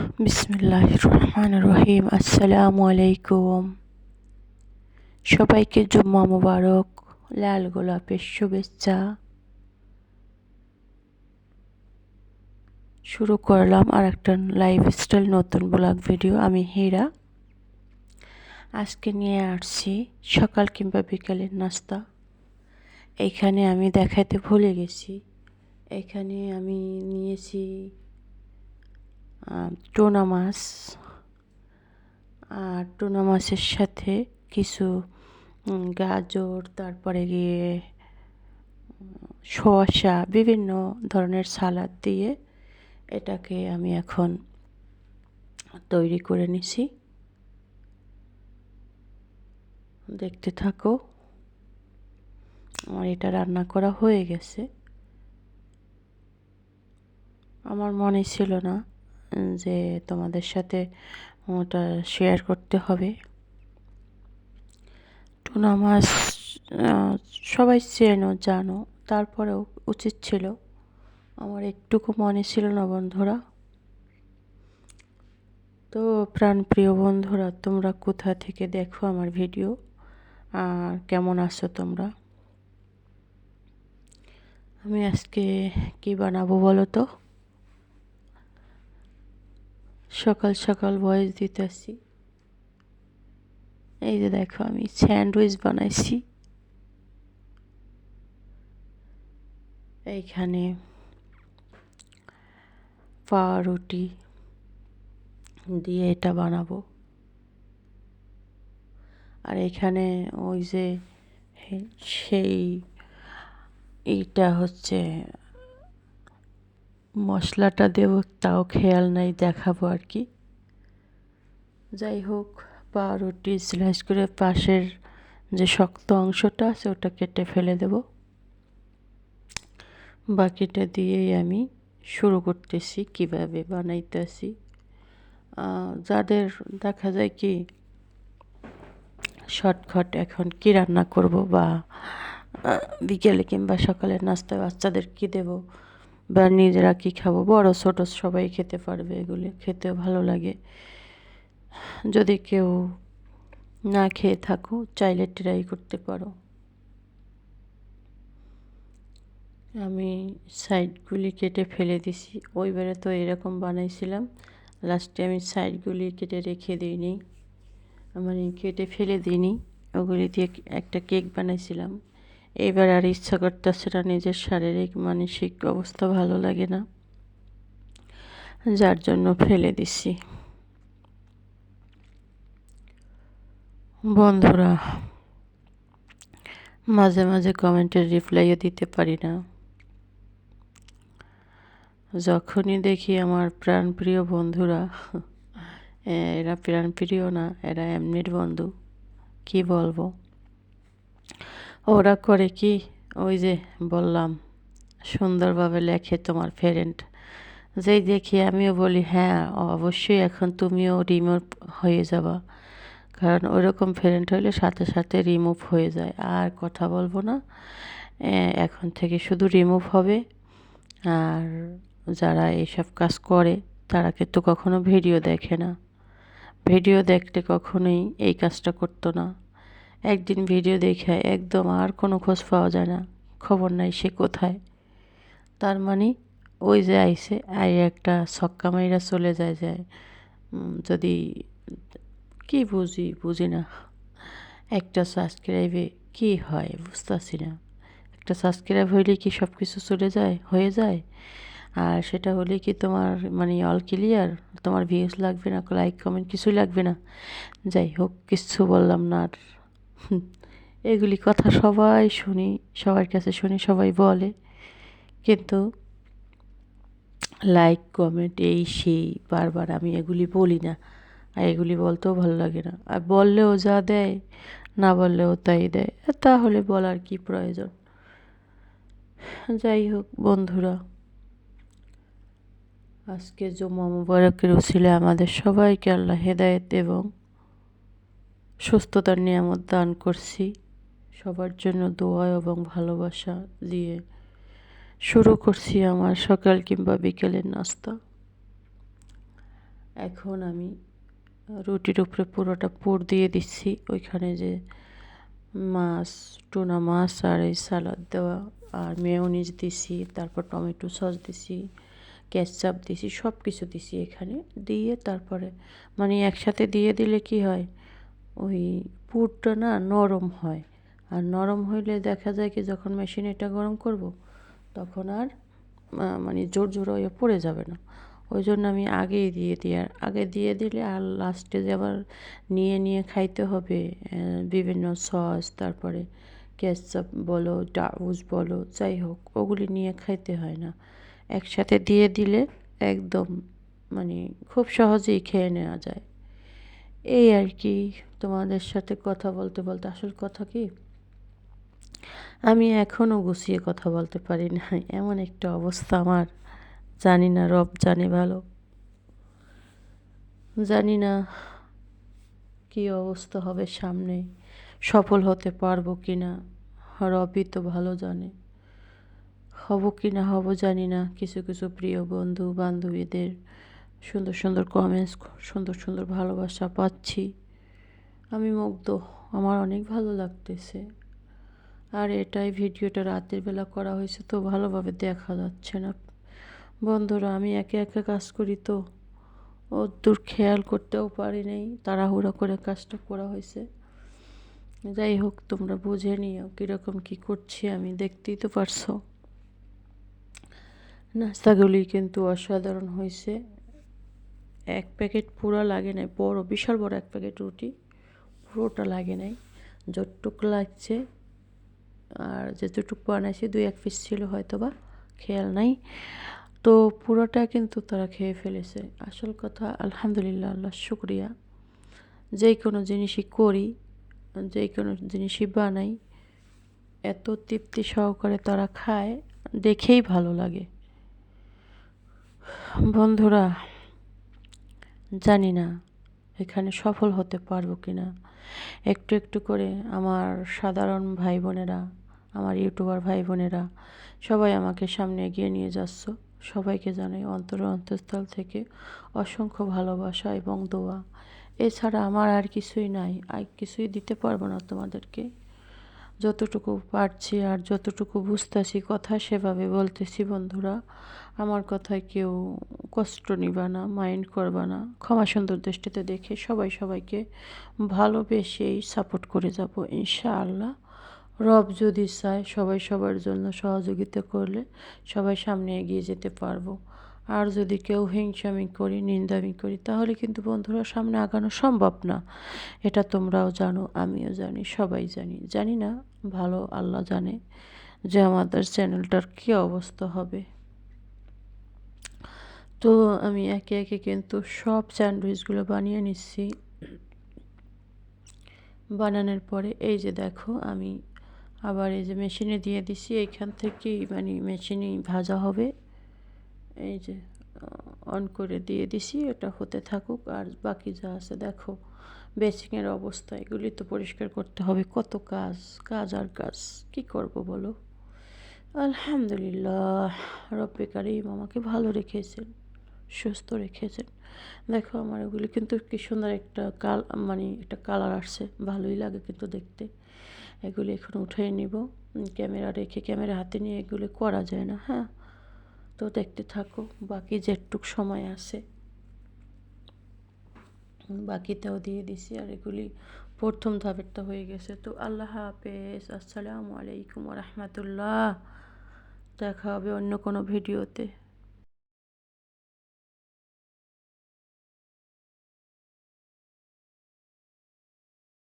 বিসমিল্লাহ রহমান রহিম। আসসালামু আলাইকুম সবাইকে জুম্মা মুবারক, লাল গোলাপের শুভেচ্ছা। শুরু করলাম আর একটা লাইফস্টাইল নতুন ব্লগ ভিডিও আমি হীরা। আজকে নিয়ে আসছি সকাল কিংবা বিকালের নাস্তা। এইখানে আমি দেখাতে ভুলে গেছি। এখানে আমি নিয়েছি টোনা মাছ। আর টোনা মাছের সাথে কিছু গাজর, তারপরে গিয়ে, শসা, বিভিন্ন ধরনের সালাদ দিয়ে এটাকে আমি এখন তৈরি করে নিছি। দেখতে থাকো। আমার এটা রান্না করা হয়ে গেছে। আমার মনে ছিল না যে তোমাদের সাথে ওটা শেয়ার করতে হবে। টুনা মাছ সবাই চেনো, জানো, তারপরেও উচিত ছিল। আমার একটুকু মনে ছিল না বন্ধুরা। তো প্রাণপ্রিয় বন্ধুরা, তোমরা কোথা থেকে দেখো আমার ভিডিও আর কেমন আছো তোমরা? আমি আজকে কি বানাবো বলো তো? সকাল সকাল ভয়েস দিতেছি। এই যে দেখো আমি স্যান্ডউইচ বানাইছি। এইখানে পাউরুটি দিয়ে এটা বানাবো। আর এখানে ওই যে সেই এটা হচ্ছে মশলাটা দেব, তাও খেয়াল নাই, দেখাবো আর কি। যাই হোক পাউরুটি স্লাইস করে পাশের যে শক্ত অংশটা আছে, ওটা কেটে ফেলে দেব। বাকিটা দিয়েই আমি শুরু করতেছি, কীভাবে বানাইতেছি। যাদের দেখা যায় কি, শর্টকাট এখন কি রান্না করব বা বিকেলে কিংবা সকালে নাস্তায় বাচ্চাদের কী দেবো বা নিজেরা কী খাব? বড়, ছোটো সবাই খেতে পারবে এগুলি। খেতে ভালো লাগে। যদি কেউ না খেয়ে থাকো, চাইলে ট্রাই করতে পারো। আমি সাইডগুলি কেটে ফেলে দিছি। ওইবারে তো এরকম বানাইছিলাম। লাস্টে আমি সাইডগুলি কেটে রেখে দিইনি। মানে কেটে ফেলে দিইনি। ওগুলি দিয়ে একটা কেক বানাইছিলাম। এবার আর ইচ্ছা করতেছে না নিজের শারীরিক, মানসিক অবস্থা ভালো লাগে না। যার জন্য ফেলে দিছি। বন্ধুরা, মাঝে মাঝে কমেন্টের রিপ্লাইও দিতে পারি না। যখনই দেখি আমার প্রাণপ্রিয় বন্ধুরা, এরা প্রাণপ্রিয় না, এরা এমনির বন্ধু, কি বলব? ওরা করে কি? ওই যে বললাম, সুন্দরভাবে লেখে তোমার ফ্রেন্ড যেই দেখি আমিও বলি হ্যাঁ অবশ্যই এখন তুমিও রিমুভ হয়ে যাবা। কারণ ওরকম ফ্রেন্ড হলে সাথে সাথে রিমুভ হয়ে যায়। আর কথা বলব না। এখন থেকে শুধু রিমুভ হবে। আর যারা এইসব কাজ করে, তারা কিন্তু কখনো ভিডিও দেখে না। ভিডিও দেখলে কখনোই এই কাজটা করতো না। একদিন ভিডিও দেখে একদম আর কোনো খোঁজ পাওয়া যায় না। খবর নাই সে কোথায়। তার মানে ওই যে আইসে আই একটা ছক্কা মাইরা চলে যায় যায় যদি কি বুঝি বুঝি না। একটা সাবস্ক্রাইবে কি হয় বুঝতেছি না। একটা সাবস্ক্রাইব হইলে কি সব কিছু চলে যায়, হয়ে যায়? আর সেটা হলে কি তোমার মানে অল ক্লিয়ার তোমার ভিউজ লাগবে না লাইক কমেন্ট কিছুই লাগবে না। যাই হোক, কিছু বললাম না আর। এগুলি কথা সবাই শুনি, সবার কাছে শুনি, সবাই বলে। কিন্তু লাইক কমেন্ট এই সেই, বারবার আমি এগুলি বলি না। আর এগুলি বলতেও ভালো লাগে না। আর বললেও যা দেয়, না বললেও তাই দেয়। তাহলে বলার কি প্রয়োজন? যাই হোক বন্ধুরা, আজকে জমা মুবারকের উসিলে আমাদের সবাইকে আল্লাহ হেদায়েত এবং সুস্থতার নিয়ামত দান করছি। সবার জন্য দোয়া এবং ভালোবাসা দিয়ে শুরু করছি আমার সকাল কিংবা বিকেলের নাস্তা। এখন আমি রুটির উপরে পুরোটা পুর দিয়ে দিচ্ছি। ওইখানে যে মাছ, টুনা মাছ আর এই সালাদ দেওয়া আর মেয়নিজ দিছি, তারপর টমেটো সস দিছি, কেচাপ দিছি সব কিছু দিছি এখানে। দিয়ে তারপরে মানে একসাথে দিয়ে দিলে কি হয়? ওই পুরটা না নরম হয়। আর নরম হইলে দেখা যায় কি যখন মেশিন এটা গরম করব, তখন আর মানে জোর জোর হয়ে পড়ে যাবে না। ওই জন্য আমি আগেই দিয়ে দিই। আর আগে দিয়ে দিলে আর লাস্টে যে আবার নিয়ে নিয়ে খাইতে হবে বিভিন্ন সস তারপরে কেচাপ বলো ডাউজ বলো, যাই হোক, ওগুলি নিয়ে খাইতে হয় না। একসাথে দিয়ে দিলে একদম মানে খুব সহজেই খেয়ে নেওয়া যায়। এই আর কি, তোমাদের সাথে কথা বলতে বলতে। আসল কথা কি? আমি এখনও গুছিয়ে কথা বলতে পারি না এমন একটা অবস্থা আমার। জানি না, রব জানে ভালো। জানি না কী অবস্থা হবে সামনে। সফল হতে পারব কি না? রবই তো ভালো জানে। হব কি না হব জানি না। কিছু কিছু প্রিয় বন্ধু বান্ধবীদের সুন্দর সুন্দর কমেন্টস সুন্দর সুন্দর ভালোবাসা পাচ্ছি। আমি মুগ্ধ, আমার অনেক ভালো লাগতেছে। আর এটাই ভিডিওটা রাতের বেলা করা হয়েছে তো ভালোভাবে দেখা যাচ্ছে না। বন্ধুরা, আমি একে একে কাজ করি তো। ও দূর খেয়াল করতেও পারি নেই, তাড়াহুড়া করে কাজটা করা হয়েছে। যাই হোক, তোমরা বুঝে নিও কীরকম কী করছি আমি, দেখতেই তো পারছ। নাস্তাগুলি কিন্তু অসাধারণ হয়েছে। এক প্যাকেট পুরো লাগে নাই, বড়, বিশাল বড় এক প্যাকেট রুটি, পুরোটা লাগে নাই। যতটুক লাগছে, আর যেতটুকু বানাইছি, দুই এক পিস ছিল হয়তো বা খেয়াল নাই। তো পুরোটা কিন্তু তারা খেয়ে ফেলেছে। আসল কথা, আলহামদুলিল্লাহ, আল্লাহ শুক্রিয়া। যে কোনো জিনিসই করি যে কোনো জিনিসই বানাই, এত তৃপ্তি সহকারে তারা খায়, দেখেই ভালো লাগে। বন্ধুরা জানি না এখানে সফল হতে পারব কি না একটু একটু করে আমার সাধারণ ভাই বোনেরা আমার ইউটিউবার ভাই বোনেরা সবাই আমাকে সামনে এগিয়ে নিয়ে যাচ্ছ। সবাইকে জানাই অন্তর অন্তঃস্থল থেকে অসংখ্য ভালোবাসা এবং দোয়া। এছাড়া আমার আর কিছুই নাই। আর কিছুই দিতে পারব না তোমাদেরকে। যতটুকু পারছি আর যতটুকু বুঝতেছি কথা সেভাবে বলতেছি, বন্ধুরা। আমার কথায় কেউ কষ্ট নিবা না, মাইন্ড করবা না। ক্ষমা সুন্দর দৃষ্টিতে দেখে সবাই সবাইকে ভালোবেসেই সাপোর্ট করে যাব, ইনশাআল্লাহ। রব যদি চায় সবাই সবার জন্য সহযোগিতা করলে সবাই সামনে এগিয়ে যেতে পারব। আর যদি কেউ হিংসামি করি নিন্দামি করি, তাহলে কিন্তু বন্ধুরা সামনে আগানো সম্ভব না। এটা তোমরাও জানো, আমিও জানি, সবাই জানি। জানি না, ভালো আল্লাহ জানে যে আমাদের চ্যানেলটার কী অবস্থা হবে। তো আমি একে একে কিন্তু সব স্যান্ডউইচগুলো বানিয়ে নিচ্ছি। বানানোর পরে এই যে দেখো, আমি আবার এই যে মেশিনে দিয়ে দিছি এইখান থেকেই মানে মেশিনেই ভাজা হবে। এই যে অন করে দিয়ে দিছি, এটা হতে থাকুক। আর বাকি যা আছে, দেখো বেসিংয়ের অবস্থা, এগুলি তো পরিষ্কার করতে হবে। কত কাজ কাজ আর কাজ, কি করব বলো? আলহামদুলিল্লাহ, রব্বে কারিম আমাকে ভালো রেখেছেন, সুস্থ রেখেছেন। দেখো, আমার ওগুলি কিন্তু কি সুন্দর একটা কাল মানে একটা কালার আসছে, ভালোই লাগে কিন্তু দেখতে। এগুলি এখন উঠে নিব। ক্যামেরা রেখে, ক্যামেরা হাতে নিয়ে এগুলি করা যায় না হ্যাঁ? তো দেখতে থাকো, বাকি যেটুক সময় আছে। বাকিটাও দিয়ে দিছি আর এগুলি প্রথম ধাপেরটা হয়ে গেছে। তো আল্লাহ হাফেজ। আসসালামু আলাইকুম রহমতুল্লাহ। দেখা হবে অন্য কোনো ভিডিওতে।